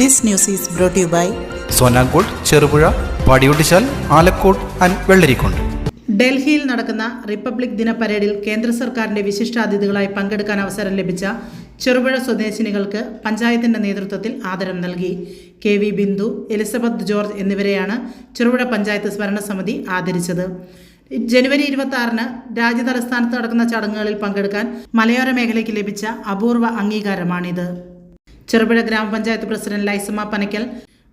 This news is brought you by Sonankode Cherupuzha Padiyottuchal Alakode and Vellarikundu ഡൽഹിയിൽ നടക്കുന്ന republic ദിന പരേഡിൽ കേന്ദ്ര സർക്കാരിന്റെ വിശിഷ്ടാതിഥികളായി പങ്കെടുക്കാൻ അവസരം ലഭിച്ച ചെറുപുഴ സ്വദേശിനികൾക്ക് പഞ്ചായത്തിന്റെ നേതൃത്വത്തിൽ ആദരം നൽകി. K V Bindu Elizabeth George എന്നിവരെയാണ് ചെറുപുഴ പഞ്ചായത്ത് സ്മരണ സമിതി ആദരിച്ചത്. ജനുവരി ഇരുപത്തി ആറിന് രാജ്യതലസ്ഥാനത്ത് നടക്കുന്ന ചടങ്ങുകളിൽ പങ്കെടുക്കാൻ മലയോര മേഖലയ്ക്ക് ലഭിച്ച അപൂർവ അംഗീകാരമാണിത്. Cherupuzha grama panchayat president Laisamma Panakkal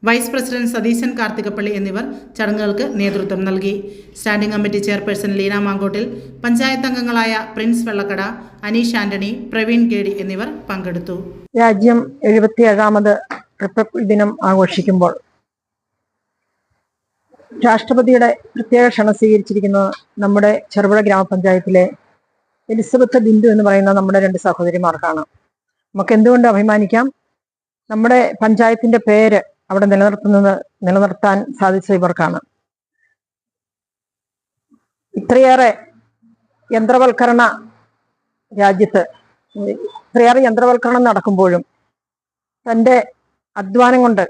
vice president Satheesan Karthikappally എന്നിവർ ചടങ്ങുകൾക്ക് നേതൃത്വം നൽകി. Standing committee chairperson Leena Mankottil panchayat അംഗങ്ങളായ പ്രിൻസ് വെള്ളക്കട അനീഷ് ആന്റണി പ്രവീൺ ഗേഡി എന്നിവർ പങ്കെടുത്തു. രാജ്യം എഴുപത്തിയേഴാമത് റിപ്പബ്ലിക് ദിനം ആഘോഷിക്കുമ്പോൾ രാഷ്ട്രപതിയുടെ പ്രത്യേക ക്ഷണം സ്വീകരിച്ചിരിക്കുന്നത് നമ്മുടെ ചെറുപുഴ ഗ്രാമപഞ്ചായത്തിലെ എലിസബത്ത് ബിന്ദു എന്ന് പറയുന്ന നമ്മുടെ രണ്ട് സഹോദരിമാർക്കാണ്. നമുക്ക് എന്തുകൊണ്ട് അഭിമാനിക്കാം? നമ്മുടെ പഞ്ചായത്തിന്റെ പേര് അവിടെ നിലനിർത്തുന്നത് നിലനിർത്താൻ സാധിച്ച ഇവർക്കാണ്. ഇത്രയേറെ യന്ത്രവൽക്കരണ രാജ്യത്ത് ഇത്രയേറെ യന്ത്രവൽക്കരണം നടക്കുമ്പോഴും തന്റെ അധ്വാനം കൊണ്ട്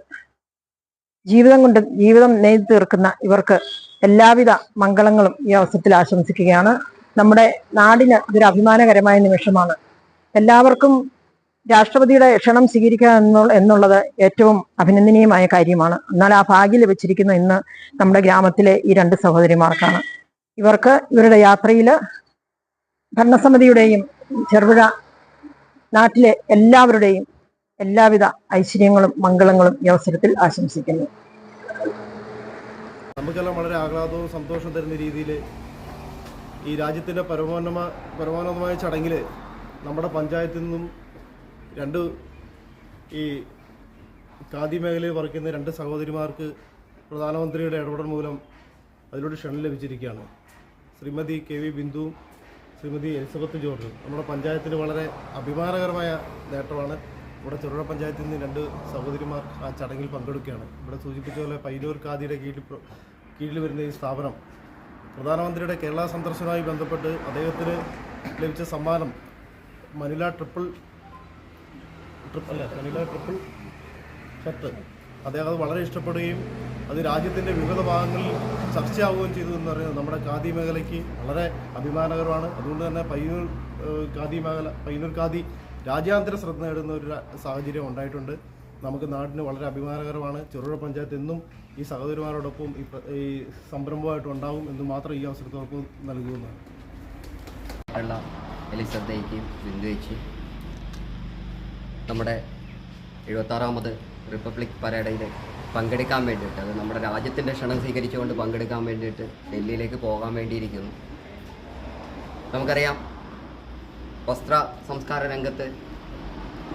ജീവിതം കൊണ്ട് ജീവിതം നെയ്തു തീർക്കുന്ന ഇവർക്ക് എല്ലാവിധ മംഗളങ്ങളും ഈ അവസരത്തിൽ ആശംസിക്കുകയാണ്. നമ്മുടെ നാടിന് ഇതൊരു അഭിമാനകരമായ നിമിഷമാണ്. എല്ലാവർക്കും രാഷ്ട്രപതിയുടെ ക്ഷണം സ്വീകരിക്കുക എന്നുള്ളത് ഏറ്റവും അഭിനന്ദനീയമായ കാര്യമാണ്. എന്നാൽ ആ ഭാഗ്യം ലഭിച്ചിരിക്കുന്ന ഇന്ന് നമ്മുടെ ഗ്രാമത്തിലെ ഈ രണ്ട് സഹോദരിമാർക്കാണ്. ഇവർക്ക് ഇവരുടെ യാത്രയിൽ ഭരണസമിതിയുടെയും ചെറുപുഴ നാട്ടിലെ എല്ലാവരുടെയും എല്ലാവിധ ഐശ്വര്യങ്ങളും മംഗളങ്ങളും ഈ അവസരത്തിൽ ആശംസിക്കുന്നു. നമുക്കെല്ലാം വളരെ ആഹ്ലാദവും സന്തോഷം തരുന്ന രീതിയിൽ ഈ രാജ്യത്തിന്റെ പരമോന്നമ പരമോന്നതമായ ചടങ്ങിൽ നമ്മുടെ പഞ്ചായത്തിൽ നിന്നും രണ്ട് ഈ ഖാദി മേഖലയിൽ വർക്കുന്ന രണ്ട് സഹോദരിമാർക്ക് പ്രധാനമന്ത്രിയുടെ ഇടപെടൽ മൂലം അതിലൂടെ ക്ഷണം ലഭിച്ചിരിക്കുകയാണ്. ശ്രീമതി കെ വി ബിന്ദുവും ശ്രീമതി എലിസബത്ത് ജോർജും. നമ്മുടെ പഞ്ചായത്തിന് വളരെ അഭിമാനകരമായ നേട്ടമാണ്. ഇവിടെ ചെറുപുഴ പഞ്ചായത്തിൽ നിന്ന് രണ്ട് സഹോദരിമാർ ആ ചടങ്ങിൽ പങ്കെടുക്കുകയാണ്. ഇവിടെ സൂചിപ്പിച്ച പോലെ പൈനൂർ ഖാദിയുടെ കീഴിൽ കീഴിൽ വരുന്ന ഈ സ്ഥാപനം പ്രധാനമന്ത്രിയുടെ കേരള സന്ദർശനവുമായി ബന്ധപ്പെട്ട് അദ്ദേഹത്തിന് ലഭിച്ച സമ്മാനം മനില ട്രിപ്പിൾ ട്രിപ്പ് അല്ല മനില ട്രിപ്പിൾ ഷർട്ട്. അദ്ദേഹം അത് വളരെ ഇഷ്ടപ്പെടുകയും അത് രാജ്യത്തിന്റെ വിവിധ ഭാഗങ്ങളിൽ ചർച്ചയാവുകയും ചെയ്തു എന്ന് പറയുന്നത് നമ്മുടെ ഖാദി മേഖലയ്ക്ക് വളരെ അഭിമാനകരമാണ്. അതുകൊണ്ട് തന്നെ പയ്യൂർ ഖാദി മേഖല പയ്യൂർ ഖാദി രാജ്യാന്തര ശ്രദ്ധ നേടുന്ന ഒരു സാഹചര്യം ഉണ്ടായിട്ടുണ്ട്. നമുക്ക് നാടിന് വളരെ അഭിമാനകരമാണ്. ചെറുപുഴ പഞ്ചായത്ത് എന്നും ഈ സഹോദരിമാരോടൊപ്പം ഈ സംരംഭമായിട്ട് ഉണ്ടാവും എന്ന് മാത്രം ഈ അവസരത്തോടൊപ്പം നൽകുന്നതാണ് എലിസബത്തേക്കും ബിന്ദുവച്ചി നമ്മുടെ എഴുപത്താറാമത് റിപ്പബ്ലിക് പരേഡയിൽ പങ്കെടുക്കാൻ വേണ്ടിയിട്ട് അത് നമ്മുടെ രാജ്യത്തിന്റെ ക്ഷണം സ്വീകരിച്ചുകൊണ്ട് പങ്കെടുക്കാൻ വേണ്ടിയിട്ട് ഡൽഹിയിലേക്ക് പോകാൻ വേണ്ടിയിരിക്കുന്നു. നമുക്കറിയാം വസ്ത്ര സംസ്കാര രംഗത്ത്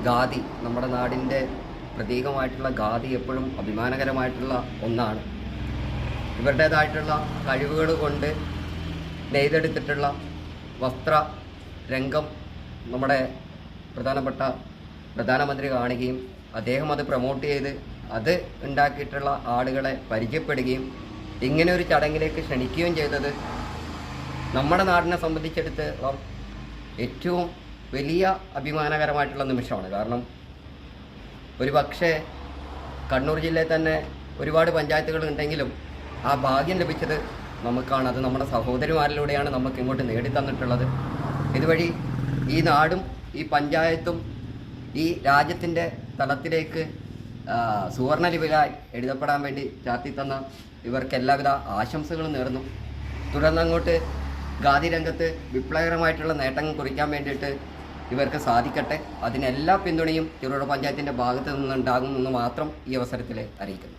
ഖാദി നമ്മുടെ നാടിന്റെ പ്രതീകമായിട്ടുള്ള ഖാദി എപ്പോഴും അഭിമാനകരമായിട്ടുള്ള ഒന്നാണ്. ഇവരുടേതായിട്ടുള്ള കഴിവുകൾ കൊണ്ട് നെയ്തെടുത്തിട്ടുള്ള വസ്ത്ര രംഗം നമ്മുടെ പ്രധാനപ്പെട്ട പ്രധാനമന്ത്രി കാണുകയും അദ്ദേഹം അത് പ്രൊമോട്ട് ചെയ്ത് അത് ഉണ്ടാക്കിയിട്ടുള്ള ആളുകളെ പരിചയപ്പെടുകയും ഇങ്ങനെ ഒരു ചടങ്ങിലേക്ക് ക്ഷണിക്കുകയും ചെയ്തത് നമ്മുടെ നാടിനെ സംബന്ധിച്ചിടത്തോളം ഏറ്റവും വലിയ അഭിമാനകരമായിട്ടുള്ള നിമിഷമാണ്. കാരണം ഒരു പക്ഷേ കണ്ണൂർ ജില്ലയിൽ തന്നെ ഒരുപാട് പഞ്ചായത്തുകൾ ഉണ്ടെങ്കിലും ആ ഭാഗ്യം ലഭിച്ചത് നമുക്കാണ്. അത് നമ്മുടെ സഹോദരിമാരിലൂടെയാണ് നമുക്ക് ഇങ്ങോട്ട് നേടിത്തന്നിട്ടുള്ളത്. ഇതുവഴി ഈ നാടും ഈ പഞ്ചായത്തും ഈ രാജ്യത്തിന്റെ തലത്തിലേക്ക് ലിപിലായി എഴുതപ്പെടാൻ വേണ്ടി ചാർത്തി തന്ന ഇവർക്ക് എല്ലാവിധ ആശംസകളും നേർന്നു. തുടർന്ന് അങ്ങോട്ട് ഖാദി രംഗത്ത് വിപ്ലവകരമായിട്ടുള്ള നേട്ടങ്ങൾ കുറിക്കാൻ വേണ്ടിയിട്ട് ഇവർക്ക് സാധിക്കട്ടെ. അതിനെല്ലാ പിന്തുണയും ചെറുപുഴ പഞ്ചായത്തിന്റെ ഭാഗത്ത് നിന്നുണ്ടാകുമെന്ന് മാത്രം ഈ അവസരത്തിൽ അറിയിക്കുന്നു.